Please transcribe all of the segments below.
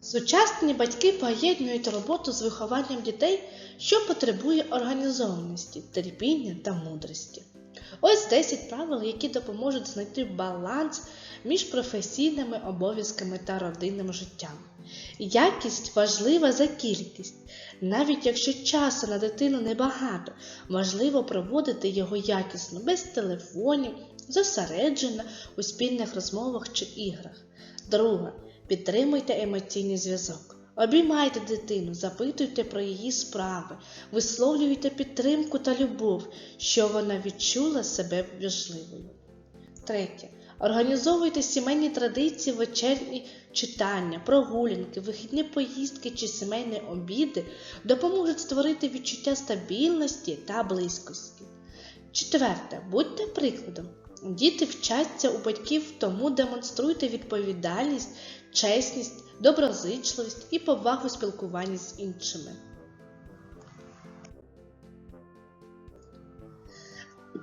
Сучасні батьки поєднують роботу з вихованням дітей, що потребує організованості, терпіння та мудрості. Ось 10 правил, які допоможуть знайти баланс між професійними обов'язками та родинним життям. Якість важлива за кількість. Навіть якщо часу на дитину небагато, важливо проводити його якісно, без телефонів, зосереджено у спільних розмовах чи іграх. Друге. Підтримуйте емоційний зв'язок. Обіймайте дитину, запитуйте про її справи, висловлюйте підтримку та любов, що вона відчула себе важливою. Третє. Організовуйте сімейні традиції, вечірні читання, прогулянки, вихідні поїздки чи сімейні обіди допоможуть створити відчуття стабільності та близькості. Четверте. Будьте прикладом. Діти вчаться у батьків, тому демонструйте відповідальність, чесність, доброзичливість і повагу спілкуванні з іншими.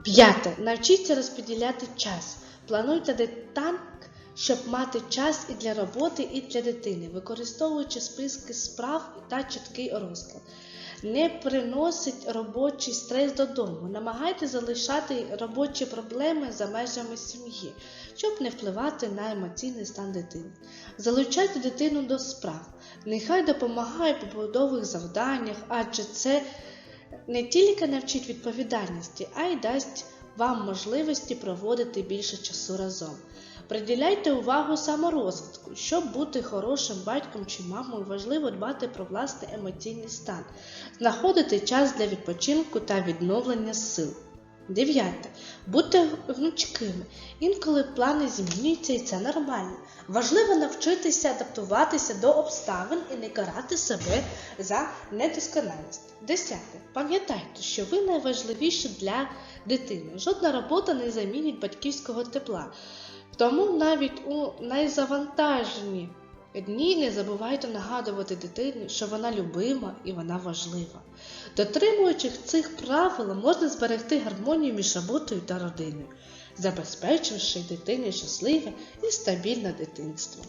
П'яте. Навчіться розподіляти час. Плануйте так, щоб мати час і для роботи, і для дитини, використовуючи списки справ та чіткий розклад. Не приносить робочий стрес додому. Намагайтеся залишати робочі проблеми за межами сім'ї, щоб не впливати на емоційний стан дитини. Залучайте дитину до справ. Нехай допомагає по побудових завданнях, адже це не тільки навчить відповідальності, а й дасть вам можливості проводити більше часу разом. Приділяйте увагу саморозвитку. Щоб бути хорошим батьком чи мамою, важливо дбати про власний емоційний стан, знаходити час для відпочинку та відновлення сил. Дев'яте. Будьте гнучкими. Інколи плани змінюються і це нормально. Важливо навчитися адаптуватися до обставин і не карати себе за недосконалість. Десяте. Пам'ятайте, що ви найважливіші для дитини. Жодна робота не замінить батьківського тепла. Тому навіть у найзавантажені дні не забувайте нагадувати дитині, що вона любима і вона важлива. Дотримуючи цих правил, можна зберегти гармонію між роботою та родиною, забезпечивши дитині щасливе і стабільне дитинство.